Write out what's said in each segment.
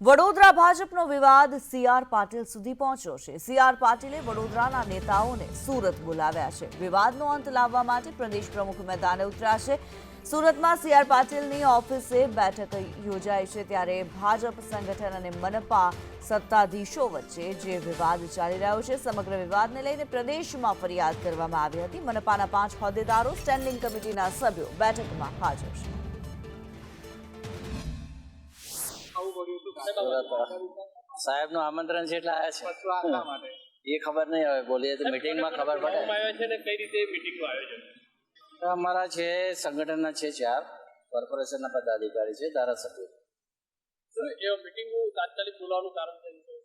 વડોદરા ભાજપનો વિવાદ C R Patil સુધી પહોંચ્યો છે. સી આર પાટીલે વડોદરાના નેતાઓને સુરત બોલાવ્યા છે. વિવાદનો અંત લાવવા માટે પ્રદેશ પ્રમુખ મેદાને ઉતર્યા છે. સુરતમાં સી આર પાટીલની ઓફિસે બેઠક યોજાઈ છે ત્યારે ભાજપ સંગઠન અને મનપા સત્તાધીશો વચ્ચે જે વિવાદ ચાલી રહ્યો છે, સમગ્ર વિવાદને લઈને પ્રદેશમાં ફરિયાદ કરવામાં આવી હતી. મનપાના પાંચ હોદ્દેદારો, સ્ટેન્ડિંગ કમિટીના સભ્યો બેઠકમાં હાજર છે. સાહેબનું આમંત્રણ છે એટલે આવ્યા છે. એ ખબર નહીં હવે, બોલીએ તો મીટિંગમાં ખબર પડે. ને અમારા છે, સંગઠનના છે ચાર, કોર્પોરેશનના પદાધિકારી છે, ધારાસભ્યો.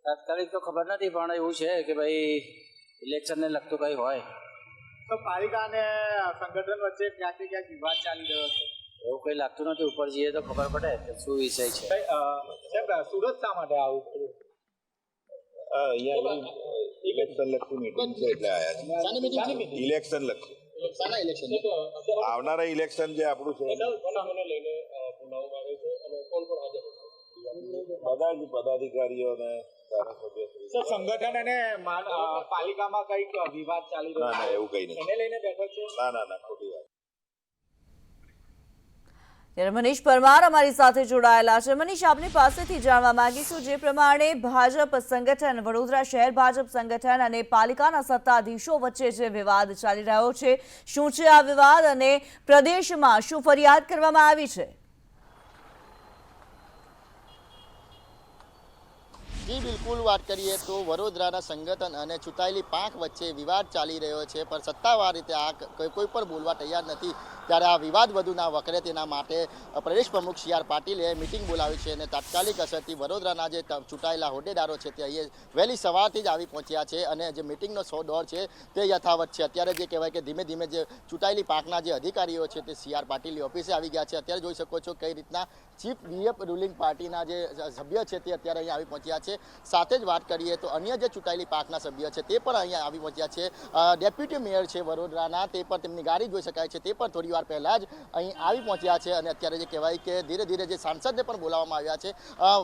તાત્કાલિક તો ખબર નથી, પણ એવું છે કે ભાઈ, ઇલેક્શનને લગતું કઈ હોય. તો પાલિકા અને સંગઠન વચ્ચે ક્યાંક ક્યાંક વિવાદ ચાલી રહ્યો છે. એવું કંઈ લાગતું નથી ઉપર જઈએ તો ખબર પડે કે શું વિષય છે. સુરત શા માટે આવું થયું? હા, અહીંયા ઇલેક્શન લક્ષી મીટિંગ છે એટલે આયા છે. ઇલેક્શન લક્ષી આવનારા ઇલેક્શન જે આપણું છે. બનાવને લઈને અ, બોલાવવામાં આવે છે અને કોણ કોણ હાજર હશે બધા જ પદાધિકારીઓ ને સંગઠન અને પાલિકામાં કંઈક વિવાદ ચાલી રહ્યો ના એવું કઈ નથી. એને લઈને બેઠક છે? ના ના ના ખોટી વાત. મનીષ પરમાર અમારી સાથે જોડાયેલા છે. મનીષ, આપની પાસેથી જાણવા માંગીશું જે પ્રમાણે ભાજપ સંગઠન, વડોદરા શહેર ભાજપ સંગઠન અને પાલિકાના સત્તાધીશો વચ્ચે જે વિવાદ ચાલી રહ્યો છે, શું છે આ વિવાદ અને પ્રદેશમાં શું ફરિયાદ કરવામાં આવી છે? જી, બિલકુલ વાત કરીએ તો વડોદરાના સંગઠન અને ચૂંટાયેલી પાંખ વચ્ચે વિવાદ ચાલી રહ્યો છે, પણ સત્તાવાર રીતે આ કોઈ પણ બોલવા તૈયાર નથી. ત્યારે આ વિવાદ વધુ ના વકરે તેના માટે પ્રદેશ પ્રમુખ સી આર પાટીલે મિટિંગ બોલાવી છે અને તાત્કાલિક અસરથી વડોદરાના જે ચૂંટાયેલા હોદ્દેદારો છે તે અહીંયા વહેલી સવારથી જ આવી પહોંચ્યા છે અને જે મિટિંગનો સો દોર છે તે યથાવત છે. અત્યારે જે કહેવાય કે ધીમે ધીમે જે ચૂંટાયેલી પાકના જે અધિકારીઓ છે તે સી આર પાટીલની ઓફિસે આવી ગયા છે. અત્યારે જોઈ શકો છો કઈ રીતના ચીફ વીએફ રૂલિંગ પાર્ટીના જે સભ્ય છે તે અત્યારે અહીંયા આવી પહોંચ્યા છે. સાથે જ વાત કરીએ તો અન્ય જે ચૂંટાયેલી પાકના સભ્ય છે તે પણ અહીંયા આવી પહોંચ્યા છે. ડેપ્યુટી મેયર છે વડોદરાના તે પણ તેમની ગાડી જોઈ શકાય છે. તે પણ થોડી વાર પહેલા જ અહીં આવી પહોંચ્યા છે અને અત્યારે જે કહેવાય કે ધીરે ધીરે જે સાંસદને પણ બોલાવવામાં આવ્યા છે.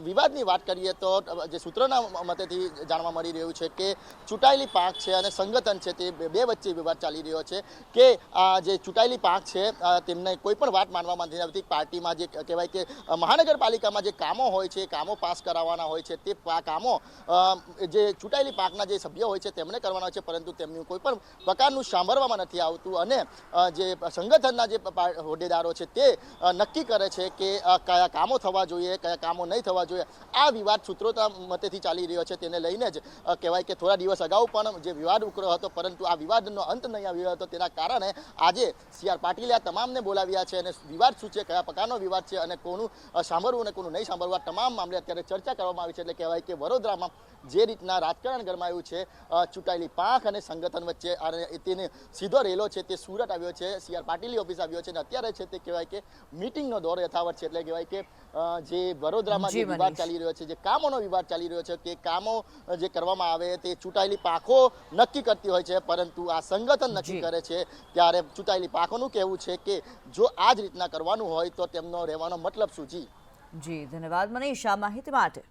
વિવાદની વાત કરીએ તો જે સૂત્રોના મતેથી જાણવા મળી રહ્યું છે કે ચૂંટાયેલી પાંખ છે અને સંગઠન છે તે બે વચ્ચે વિવાદ ચાલી રહ્યો છે કે આ જે ચૂંટાયેલી પાંખ છે તેમને કોઈ પણ વાત માનવામાં નથી આવતી. પાર્ટીમાં જે કહેવાય કે મહાનગરપાલિકામાં જે કામો હોય છે, કામો પાસ કરાવવાના હોય છે, તે કામો જે ચૂંટાયેલી પાંખના જે સભ્યો હોય છે તેમણે કરવાના હોય છે, પરંતુ તેમનું કોઈ પણ પ્રકારનું સાંભળવામાં નથી આવતું અને જે જે સંગઠનના જે હોદ્દેદારો છે તે નક્કી કરે છે કે કયા કામો થવા જોઈએ, કયા કામો નહીં થવા જોઈએ. આ વિવાદ સૂત્રોતા મતેથી ચાલી રહ્યો છે તેને લઈને જ કહેવાય કે થોડા દિવસ અગાઉ પણ જે વિવાદ ઉકળ્યો હતો, પરંતુ આ વિવાદનો અંત નહીં આવ્યો હતો તેના કારણે આજે સી આર પાટીલે આ તમામને બોલાવ્યા છે અને વિવાદ શું છે કયા પ્રકારનો વિવાદ છે અને કોનું સાંભળવું અને કોનું નહીં સાંભળવું તમામ મામલે અત્યારે ચર્ચા કરવામાં આવી છે. એટલે કહેવાય કે વડોદરામાં જે રીતના રાજકારણ ગરમાયું છે ચૂંટાયેલી પાંખ અને સંગઠન વચ્ચે અને તેને સીધો રેલો છે તે સુરત આવ્યો છે. સી આર પાટીલની ઓફિસ આવ્યો છે અને અત્યારે છે તે કહેવાય કે મિટિંગનો દોર યથાવત છે. એટલે કહેવાય કે જે વડોદરામાં જે વિવાદ ચાલી રહ્યો છે જે કામોનો વિવાદ ચાલી રહ્યો છે કે કામો જે કરવામાં આવે તે ચૂંટાયેલી પાકો નક્કી કરતી હોય છે પરંતુ આ સંગઠન નક્કી કરે છે ત્યારે ચૂંટાયેલી પાકોનું કહેવું છે કે જો આ જ રીતના કરવાનું હોય તો તેમનો રહેવાનો મતલબ શું? જી. જી ધન્યવાદ મનીષ. આ માહિતી માટે